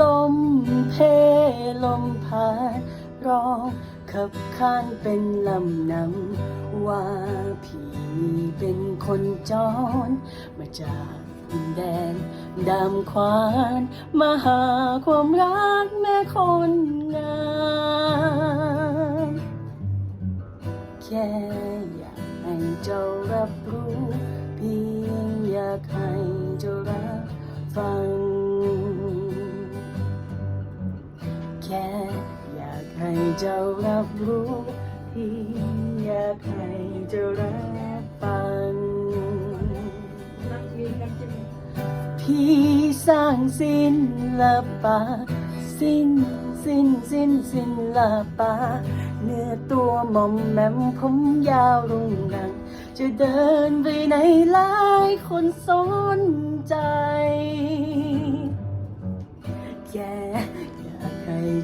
ลมเพลมพานร้องขับขานเป็นลำนำว่าพี่เป็นคนจร มาจากดินแดนดำควานมาหาความรักแม่คนงามแค่อยากให้เจ้ารับรู้ เพียงอยากให้เจ้า แค่อยากให้เจ้ารับรู้เพียงอยากให้เจ้ารับฟังรักมีกันใช่ไหมพี่สร้างศิลปะสิ้นสิ้นสิ้นศิลปะเนื้อตัวหม่อมแหม่มผมยาวรุ่งรัง จะเดินไปไหนหลายคนสนใจ แก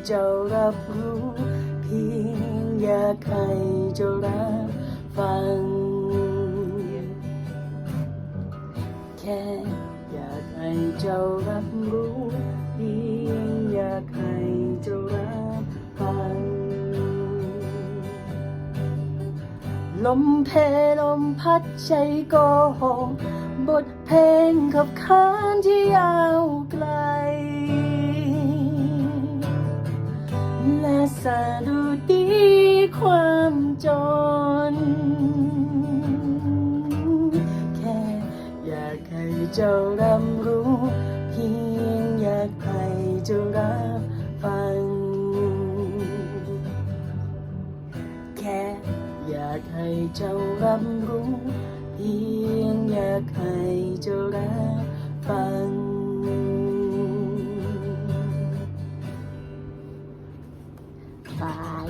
เจ้ารับรู้ เพียงอยากให้เจ้ารับฟัง แค่อยากให้เจ้ารับรู้เพียงอยากให้เจ้ารับฟัง ลมเพลลมพัดใจโกหกบทเพลงขับขานที่ยาว และสะดุดีความจน แค่อยากให้เจ้ารับรู้ เพียงอยากให้เจ้ารับฟัง แค่อยากให้เจ้ารับรู้ เพียงอยากให้เจ้ารับ บาย